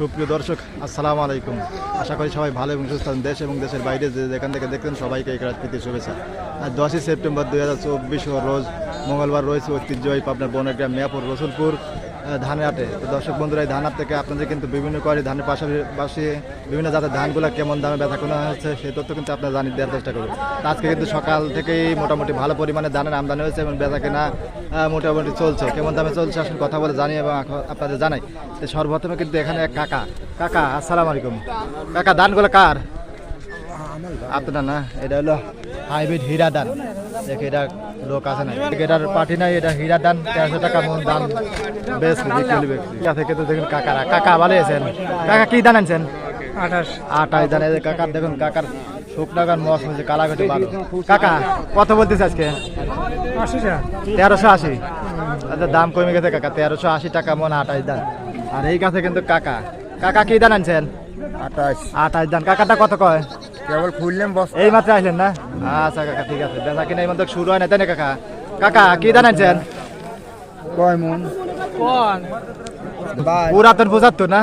সুপ্রিয় দর্শক, আসসালামু আলাইকুম। আশা করি সবাই ভালো এবং সুস্থ দেশ এবং দেশের বাইরে যে যেখান থেকে দেখতেন সবাইকে এক রাজনীতি শুভেচ্ছা। আর দশই সেপ্টেম্বর দুই হাজার চব্বিশ রোজ মঙ্গলবার রয়েছে ঐতিহ্যবাহী পাবনার বনগ্রাম মেয়াপুর রসুলপুর। ধানের হাটে তো দর্শক বন্ধুরা এই ধান হাট থেকে আপনাদের কিন্তু বিভিন্ন কোয়ারি ধানের পাশাপাশি বিভিন্ন জাতের ধানগুলো কেমন দামে বেচা কেনা হচ্ছে সেই তথ্য কিন্তু আপনারা জানিয়ে দেওয়ার চেষ্টা করবেন তো আজকে কিন্তু সকাল থেকেই মোটামুটি ভালো পরিমাণে ধানের আমদানি হয়েছে এবং বেচা কেনা মোটামুটি চলছে। কেমন দামে চলছে আসলে কথা বলে জানি এবং আপনাদের জানাই। তো সর্বপ্রথমে কিন্তু এখানে এক কাকা। কাকা আসসালাম আলাইকুম। কাকা ধানগুলো কার? আপনার না? এটা হলো হাইব্রিড হীরা ধান। দেখে এটা লোক আছে না। এটার পার্টি নাই এটা হীরা দান তেরোশো টাকা মন দাম বেশ থেকে তো দেখুন কাকারা। কাকা ভালো আছেন। কাকা কি দান আনছেন? আঠাশ। আটাই দান। কাকার দেখুন কাকার শুকনা গান মস হয়েছে কালাঘাটে ভালো। কাকা কত বলতেছে আজকে? তেরোশো আশি। আচ্ছা দাম কমে গেছে কাকা। তেরোশো আশি টাকা মন আটাইশ দান। আর এই কাছে কিন্তু কাকা। কাকা কি দান আনছেন? আঠাশ। আটাইশ দান। কাকাটা কত কয়? কেবল খুললাম বস এই মাত্র আসলেন না? আচ্ছা কাকা ঠিক আছে। বেচা কিনা এই শুরু হয় না তাই না কাকা? কাকা কি দান আনছেন? কয় মন? পুরাতন পঁচাত্তর না?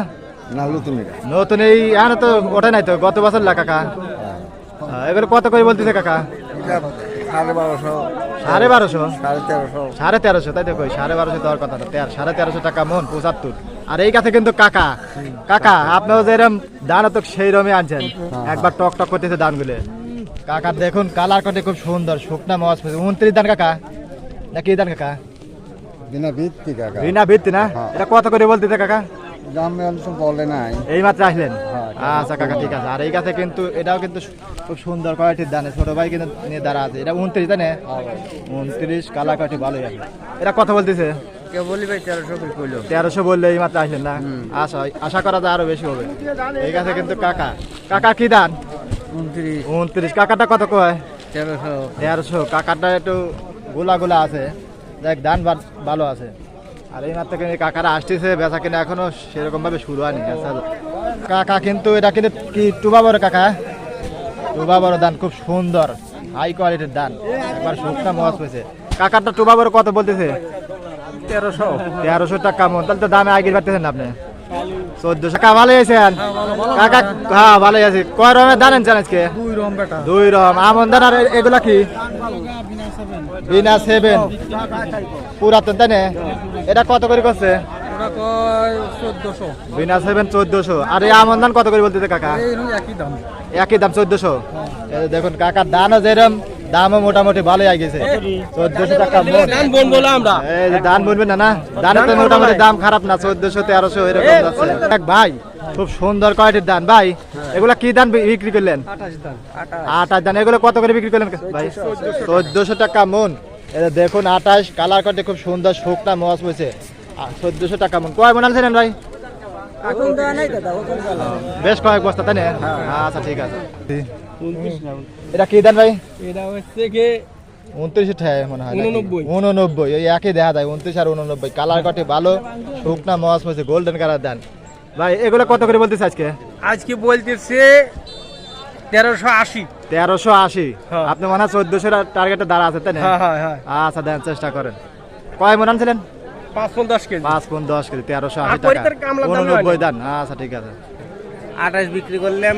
না নতুন নতুন এই এখন তো ওঠে নাই তো গত বছর লা কাকা। আহ, এগুলো কত করে বলতেছে কাকা? সাড়ে বারোশো। সাড়ে বারোশো? সাড়ে তেরোশো। সাড়ে তেরোশো তাই তো কই সাড়ে বারোশো দেওয়ার কথা না। তেরো সাড়ে তেরোশো টাকা মন পঁচাত্তর। আর এই কাছে কিন্তু কাকা। কাকা আপনিও যেরকম দান তো সেই রমে আনছেন। একবার টক টক করতেছে দানগুলো। কাকা দেখুন কালার কটে খুব সুন্দর শুকনা মাছ উনত্রিশ দান কাকা? না কি দান কাকা? বিনা ভিত্তি কাকা। রিনা ভিত্তি না? এটা কত করে বলতেছে কাকা? দাম তো বলে নাই। এই মাত্র আসলেন? হ্যাঁ, আচ্ছা কাকা ঠিক আছে। আর এই গাছে কিন্তু এটাও কিন্তু খুব সুন্দর কোয়ালিটির দানে ছোট ভাই কিন্তু নিয়ে দাঁড়া আছে। এটা উনত্রিশ তাই না? উনত্রিশ কালা কাঠি ভালোই আছে। এটা কথা বলতেছে? কে বলি ভাই তেরোশো কইলো। তেরোশো বললে এই মাত্র আসলেন না। আশা আশা করা যায় আরও বেশি হবে। এই গাছে কিন্তু কাকা। কাকা কি দান উনত্রিশ। উনত্রিশ। কাকাটা কত কয়? তেরোশো। তেরোশো। কাকাটা একটু গোলা গোলা আছে। দেখ বা- ভালো আছে। আর এই মাত্র কিন্তু কাকারা আসতেছে বেচা কিনা এখনও সেরকম ভাবে শুরু হয়নি। কাকা কিন্তু এটা কিন্তু কি টুবা বড় কাকা? টুবা বড় ধান খুব সুন্দর। হাই কোয়ালিটির দান একবার শুকনা মজ হয়েছে। কাকারটা টুবা বড় কত বলতেছে? তেরোশো। তেরোশো টাকা মন। তাহলে তো দামে আগে পারতেছেন আপনি। চোদ্দশো। টাকা ভালো আছেন কাকা হ্যাঁ ভালো আছে। কয় রকমের দান আনছেন আজকে? দুই রম রকম আমন দান আর এগুলা কি? বিনা সেভেন। পুরাতন তাই না? এটা কত করে করছে? বিনা সেভেন চোদ্দশো। আর এই আমন দান কত করে বলতেছে কাকা? একই দাম। একই দাম চোদ্দশো। দেখুন কাকার দানও যেরম। দামও মোটামুটি ভালোই আই গেছে। চোদ্দশো টাকা মন। এই দান বলবেন না না? দানের তো মোটামুটি দাম খারাপ না চোদ্দশো তেরোশো এরকম যাচ্ছে। এক ভাই খুব সুন্দর কোয়ালিটির দান ভাই এগুলা কি দান বি- বিক্রি করলেন? আঠাশ দান এগুলো কত করে বিক্রি করলেন? ভাই চোদ্দশো টাকা মন। এটা দেখুন আঠাশ কালার কাটে খুব সুন্দর শুকনা মস হয়েছে চোদ্দশো টাকা মন। কয় মন আনছিলেন ভাই? এখন দেওয়া নাই দাদা ওখান বেশ কয়েক বস্তা তাই না? আচ্ছা ঠিক আছে। এটা কি দেন ভাই? এটা হচ্ছে কি? উনত্রিশ ঠায় মনে হয়। উননব্বই। উননব্বই ওই একই দেখা যায় উনত্রিশ আর উননব্বই। কালার কাটে ভালো শুকনা মস হয়েছে গোল্ডেন কালার দেন। ভাই এগুলো কত করে বলতেছে আজকে? আজকে বলতেছে তেরোশো আশি। তেরোশো আশি। হ্যাঁ। আপনি মনে হয় চোদ্দশো টার্গেটে দাঁড়া আছে তাই না? হ্যাঁ হ্যাঁ আচ্ছা দেন চেষ্টা করেন। কয় মন আনছিলেন? পাঁচ পন দশ কেজি। পাঁচ পন দশ কেজি তেরোশো আশি টাকা। উননব্বই দান। আচ্ছা ঠিক আছে। আঠাশ বিক্রি করলাম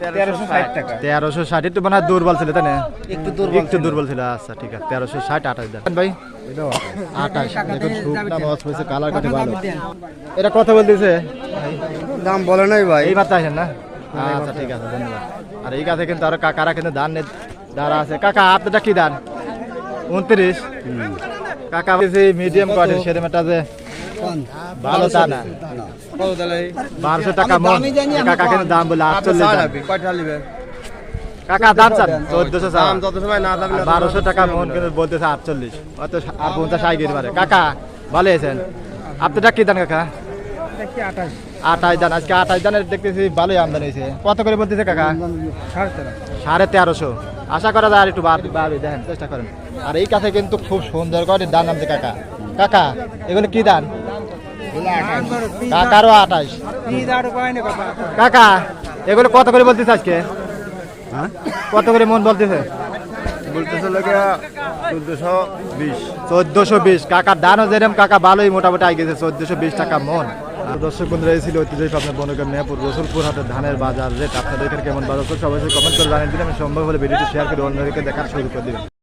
তেরোশো ষাট টাকা। তেরোশো ষাট একটু মনে দুর্বল ছিল তাই না? একটু দুর্বল একটু দুর্বল ছিল আচ্ছা ঠিক আছে তেরোশো ষাট আঠাশ দেন। ভাই আঠাশ। দেখুন শুকনা মাছ হয়েছে কালার কাটে ভালো। এটা কথা বলতেছে? দাম বলে নাই ভাই। এই মাত্র আসেন না? আচ্ছা ঠিক আছে ধন্যবাদ। আর এই কাছে কিন্তু আরও কাকারা কিন্তু ধান দাঁড়া আছে। কাকা আপনারটা কি দান উনত্রিশ। কাকা মিডিয়াম কোয়ালিটি সেরকম একটা যে ভালো তা না। কত বারোশো টাকা মন। কাকা কিন্তু দাম বলে আটচল্লিশ। কয়টা কাকা দাম চান চোদ্দশো দাম যত সময় না দাম বারোশো টাকা মন কিন্তু বলতেছে আটচল্লিশ। অত আর পঞ্চাশ আই গেতে পারে। কাকা ভালো আছেন? আপনারটা কি দান কাকা? দান। আজকে আঠাশ দানের দেখতেছি ভালোই আমদানি হয়েছে। কত করে বলতেছে কাকা? সাড়ে তেরোশো। আশা করা যায় আর একটু বাড়বে বাড়বে। দেখেন চেষ্টা করেন। আর এই কাছে কিন্তু খুব সুন্দর করে দান নামছে কাকা। কাকা এগুলো কি দান? কাকারও আঠাশ। কাকা এগুলো কত করে বলতেছে আজকে? কত করে মন বলতেছে? চোদ্দশো বিশ। কাকার দানও যেরকম কাকা ভালোই মোটামুটি আই গেছে। চোদ্দশো বিশ টাকা মন। আর দর্শক বন্ধুরা এই ছিল আপনার বনগ্রাম মেয়াপুর রসুলপুর হাটের ধানের বাজার রেট। আপনাদের এখানে কেমন বাজার চলছে? অবশ্যই কমেন্ট করে জানিয়ে দিলে আমি সম্ভব হলে ভিডিওটি শেয়ার করে অন্যদেরকে দেখার শুরু করে দিবেন।